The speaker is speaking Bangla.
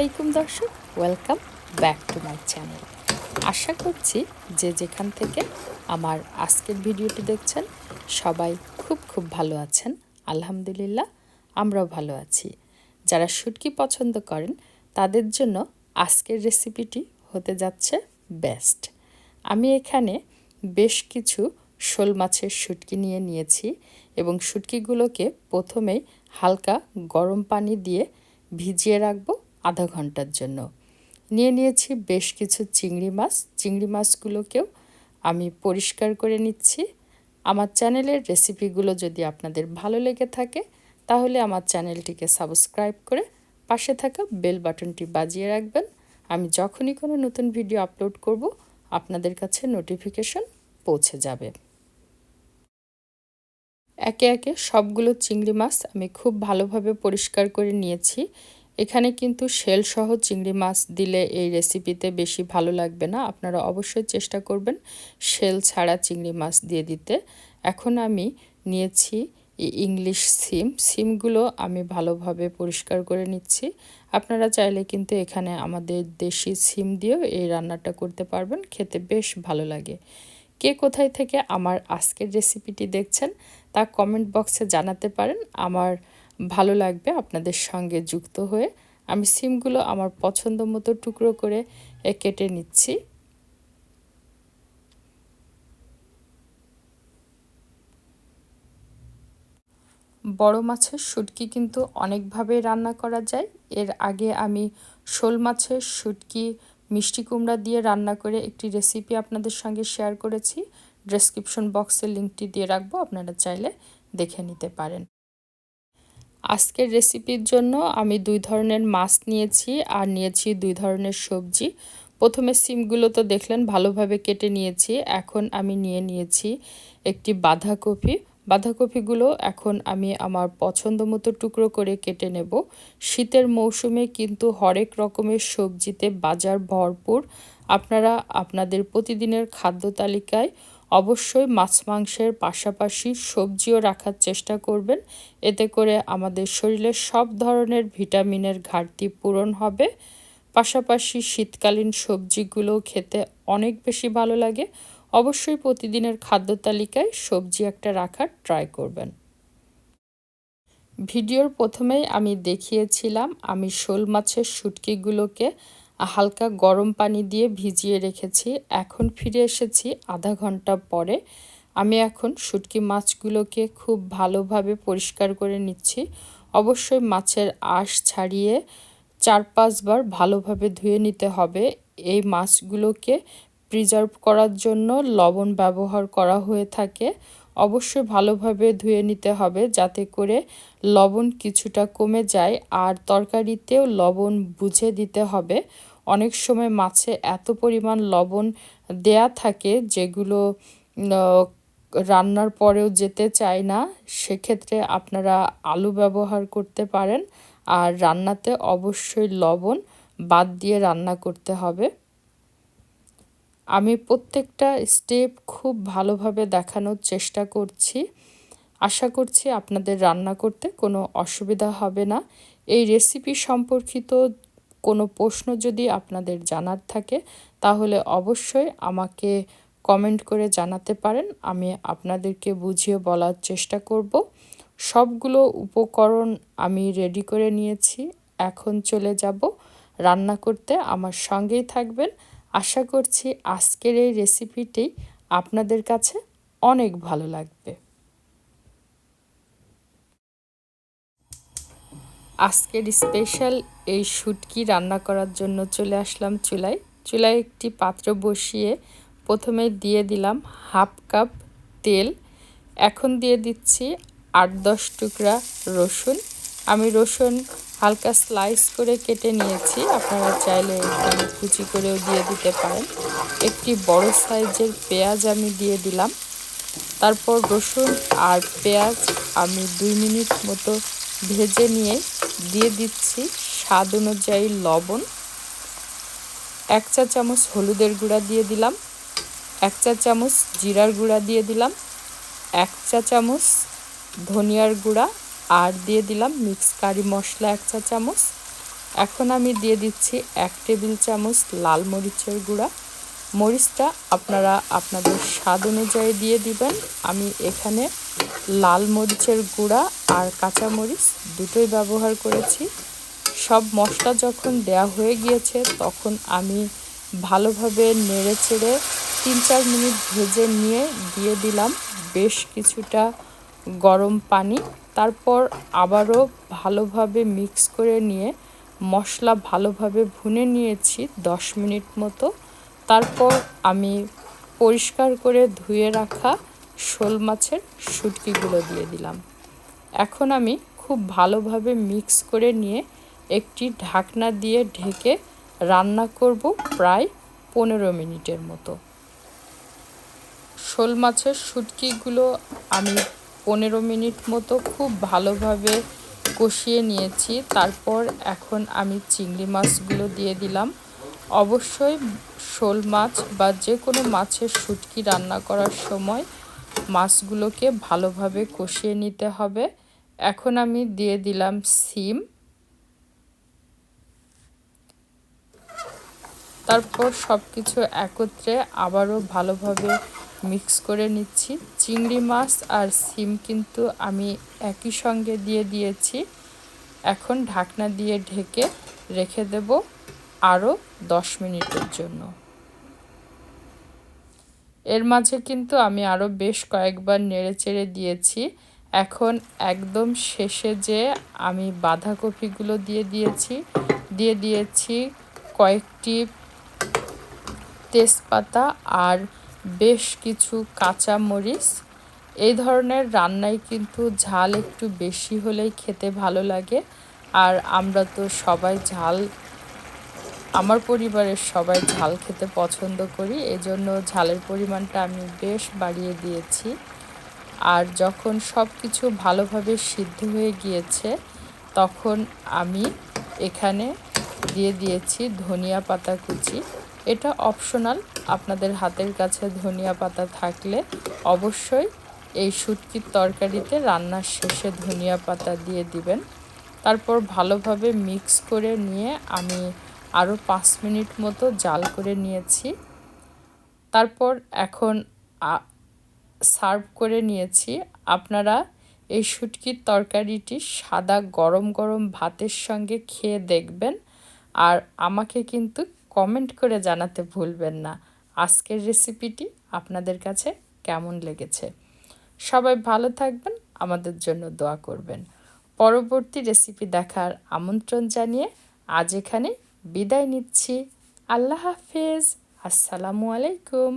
আলাইকুম দর্শক welcome back to my channel আশা করছি যে যেখান থেকে আমার আজকের ভিডিওটি দেখছেন, সবাই খুব খুব ভালো আছেন। আলহামদুলিল্লাহ, আমরাও ভালো আছি। যারা শুটকি পছন্দ করেন, তাদের জন্য আজকের রেসিপিটি হতে যাচ্ছে বেস্ট আমি এখানে বেশ কিছু শোল মাছের শুটকি নিয়ে নিয়েছি এবং শুটকিগুলোকে প্রথমেই হালকা গরম পানি দিয়ে ভিজিয়ে রাখব। আধা ঘণ্টার জন্য। নিয়ে নিয়েছি বেশ কিছু চিংড়ি মাছ। চিংড়ি মাছগুলোকেও আমি পরিষ্কার করে নিচ্ছি। আমার চ্যানেলের রেসিপিগুলো যদি আপনাদের ভালো লেগে থাকে, তাহলে আমার চ্যানেলটিকে সাবস্ক্রাইব করে পাশে থাকা বেল বাটনটি বাজিয়ে রাখবেন। আমি যখনই কোনো নতুন ভিডিও আপলোড করব, আপনাদের কাছে নোটিফিকেশন পৌঁছে যাবে। একে একে সবগুলো চিংড়ি মাছ আমি খুব ভালোভাবে পরিষ্কার করে নিয়েছি। এখানে কিন্তু শেল সহ চিংড়ি মাছ দিলে এই রেসিপিতে বেশি ভালো লাগবে না। আপনারা অবশ্যই চেষ্টা করবেন শেল ছাড়া চিংড়ি মাছ দিয়ে দিতে। এখন আমি নিয়েছি ইংলিশ সিম। সিমগুলো আমি ভালোভাবে পরিষ্কার করে নিচ্ছি। আপনারা চাইলে কিন্তু এখানে আমাদের দেশি সিম দিয়েও এই রান্নাটা করতে পারবেন। খেতে বেশ ভালো লাগে। কে কোথায় থেকে আমার আজকের রেসিপিটি দেখছেন তা কমেন্ট বক্সে জানাতে পারেন। আমার ভালো লাগবে আপনাদের সঙ্গে যুক্ত হয়ে। আমি সিমগুলো আমার পছন্দ মতো টুকরো করে কেটে নিচ্ছি। বড় মাছের শুটকি কিন্তু অনেকভাবে রান্না করা যায়। এর আগে আমি শোল মাছের শুটকি, মিষ্টি কুমড়া দিয়ে রান্না করে একটি রেসিপি আপনাদের সঙ্গে শেয়ার করেছি। ডেসক্রিপশন বক্সে লিঙ্কটি দিয়ে রাখব, আপনারা চাইলে দেখে নিতে পারেন। আজকের রেসিপির জন্য আমি দুই ধরনের মাছ নিয়েছি আর নিয়েছি দুই ধরনের সবজি। প্রথমে সিমগুলো তো দেখলেন, ভালোভাবে কেটে নিয়েছি। এখন আমি নিয়ে নিয়েছি একটি বাঁধাকপি। বাঁধাকপিগুলো এখন আমি আমার পছন্দ মতো টুকরো করে কেটে নেব। শীতের মৌসুমে কিন্তু হরেক রকমের সবজিতে বাজার ভরপুর। আপনারা আপনাদের প্রতিদিনের খাদ্য তালিকায় অবশ্যই মাছ মাংসের পাশাপাশি সবজিও রাখার চেষ্টা করবেন। এতে করে আমাদের শরীরের সব ধরনের ভিটামিনের ঘাটতি পূরণ হবে। পাশাপাশি শীতকালীন সবজিগুলো খেতে অনেক বেশি ভালো লাগে। অবশ্যই প্রতিদিনের খাদ্য তালিকায় সবজি একটা রাখার ট্রাই করবেন। ভিডিওর প্রথমেই আমি দেখিয়েছিলাম আমি শোল মাছের শুটকিগুলোকে হালকা গরম পানি দিয়ে ভিজিয়ে রেখেছি। এখন ফিরে এসেছি আধা ঘণ্টা পরে। আমি এখন শুটকি মাছগুলোকে খুব ভালোভাবে পরিষ্কার করে নিচ্ছি। অবশ্যই মাছের আঁশ ছাড়িয়ে চার পাঁচবার ভালোভাবে ধুয়ে নিতে হবে। এই মাছগুলোকে প্রিজার্ভ করার জন্য লবণ ব্যবহার করা হয়ে থাকে। অবশ্যই ভালোভাবে ধুয়ে নিতে হবে যাতে করে লবণ কিছুটা কমে যায়। আর তরকারিতেও লবণ বুঝে দিতে হবে। অনেক সময় মাছে এত পরিমাণ লবণ দেয়া থাকে যেগুলো রান্নার পরেও যেতে চায় না, সেক্ষেত্রে আপনারা আলু ব্যবহার করতে পারেন। আর রান্নাতে অবশ্যই লবণ বাদ দিয়ে রান্না করতে হবে। আমি প্রত্যেকটা স্টেপ খুব ভালোভাবে দেখানোর চেষ্টা করছি। আশা করছি আপনাদের রান্না করতে কোনো অসুবিধা হবে না। এই রেসিপি সম্পর্কিত কোনো প্রশ্ন যদি আপনাদের জানার থাকে, তাহলে অবশ্যই আমাকে কমেন্ট করে জানাতে পারেন। আমি আপনাদেরকে বুঝিয়ে বলার চেষ্টা করব। সবগুলো উপকরণ আমি রেডি করে নিয়েছি। এখন চলে যাব রান্না করতে। আমার সঙ্গেই থাকবেন। আশা করছি আজকের এই রেসিপিটি আপনাদের কাছে অনেক ভালো লাগবে। আজকের স্পেশাল এই শুটকি রান্না করার জন্য চলে আসলাম চুলায়। চুলায় একটি পাত্র বসিয়ে প্রথমে দিয়ে দিলাম হাফ কাপ তেল। এখন দিয়ে দিচ্ছি আট দশ টুকরা রসুন। আমি রসুন হালকা স্লাইস করে কেটে নিয়েছি। আপনারা চাইলে এখানে কুচি করেও দিয়ে দিতে পারেন। একটি বড় সাইজের পেঁয়াজ আমি দিয়ে দিলাম। তারপর রসুন আর পেঁয়াজ আমি দুই মিনিট মতো ভেজে নিয়ে দিয়ে দিচ্ছি। স্বাদ অনুযায়ী লবণ, এক চা চামচ হলুদের গুঁড়া দিয়ে দিলাম, এক চা চামচ জিরার গুঁড়া দিয়ে দিলাম, এক চা চামচ ধনিয়ার গুঁড়া, আর দিয়ে দিলাম মিক্স কারি মশলা এক চা চামচ। এখন আমি দিয়ে দিচ্ছি এক টেবিল চামচ লাল মরিচের গুঁড়া। মরিচটা আপনারা আপনাদের স্বাদ অনুযায়ী দিয়ে দিবেন। আমি এখানে লাল মরিচের গুঁড়া আর কাঁচা মরিচ দুটোই ব্যবহার করেছি। সব মশলা যখন দেয়া হয়ে গিয়েছে, তখন আমি ভালোভাবে নেড়ে চেড়ে তিন চার মিনিট ভেজে নিয়ে দিয়ে দিলাম বেশ কিছুটা গরম পানি। তারপর আবারও ভালোভাবে মিক্স করে নিয়ে মশলা ভালোভাবে ভুনে নিয়েছি দশ মিনিট মতো। তারপর আমি পরিষ্কার করে ধুয়ে রাখা শোল মাছের শুটকিগুলো দিয়ে দিলাম। এখন আমি খুব ভালোভাবে মিক্স করে নিয়ে একটি ঢাকনা দিয়ে ঢেকে রান্না করব প্রায় পনেরো মিনিটের মতো। শোল মাছের শুটকিগুলো আমি পনেরো মিনিট মতো খুব ভালোভাবে কষিয়ে নিয়েছি। তারপর এখন আমি চিংড়ি মাছগুলো দিয়ে দিলাম। অবশ্যই শোল মাছ বা যে কোনো মাছের শুটকি রান্না করার সময় মাছগুলোকে ভালোভাবে কষিয়ে নিতে হবে। এখন আমি দিয়ে দিলাম সিম। তারপর সব কিছু একত্রে আবারও ভালোভাবে মিক্স করে নিচ্ছি। চিংড়ি মাছ আর সিম কিন্তু আমি একই সঙ্গে দিয়ে দিয়েছি। এখন ঢাকনা দিয়ে ঢেকে রেখে দেব আরও দশ মিনিটের জন্য। এর মাঝে কিন্তু আমি আরও বেশ কয়েকবার নেড়ে চেড়ে দিয়েছি। এখন একদম শেষে যে আমি বাঁধাকপিগুলো দিয়ে দিয়েছি দিয়ে দিয়েছি কয়েকটি তেজপাতা আর বেশ কিছু কাঁচা মরিচ এই ধরনের রান্নায় কিন্তু ঝাল একটু বেশি হলেই খেতে ভালো লাগে। আর আমরা তো সবাই ঝাল, আমার পরিবারের সবাই ঝাল খেতে পছন্দ করি। এজন্য ঝালের পরিমাণটা আমি বেশ বাড়িয়ে দিয়েছি। আর যখন সব কিছু ভালোভাবে সিদ্ধ হয়ে গিয়েছে, তখন আমি এখানে দিয়ে দিয়েছি ধনিয়া পাতা কুচি। এটা অপশনাল। আপনাদের হাতের কাছে ধনিয়া পাতা থাকলে অবশ্যই এই শুটকির তরকারিতে রান্নার শেষে ধনিয়া পাতা দিয়ে দিবেন। তারপর ভালোভাবে মিক্স করে নিয়ে আমি আরও পাঁচ মিনিট মতো জাল করে নিয়েছি। তারপর এখন সার্ভ করে নিয়েছি। আপনারা এই শুটকির তরকারিটি সাদা গরম গরম ভাতের সঙ্গে খেয়ে দেখবেন। আর আমাকে কিন্তু কমেন্ট করে জানাতে ভুলবেন না। আজকের রেসিপিটি আপনাদের কাছে কেমন লেগেছে? সবাই ভালো থাকবেন, আমাদের জন্য দোয়া করবেন। পরবর্তী রেসিপি দেখার আমন্ত্রণ জানিয়ে আজ এখানে বিদায় নিচ্ছি। আল্লাহ হাফেজ। আসসালামু আলাইকুম।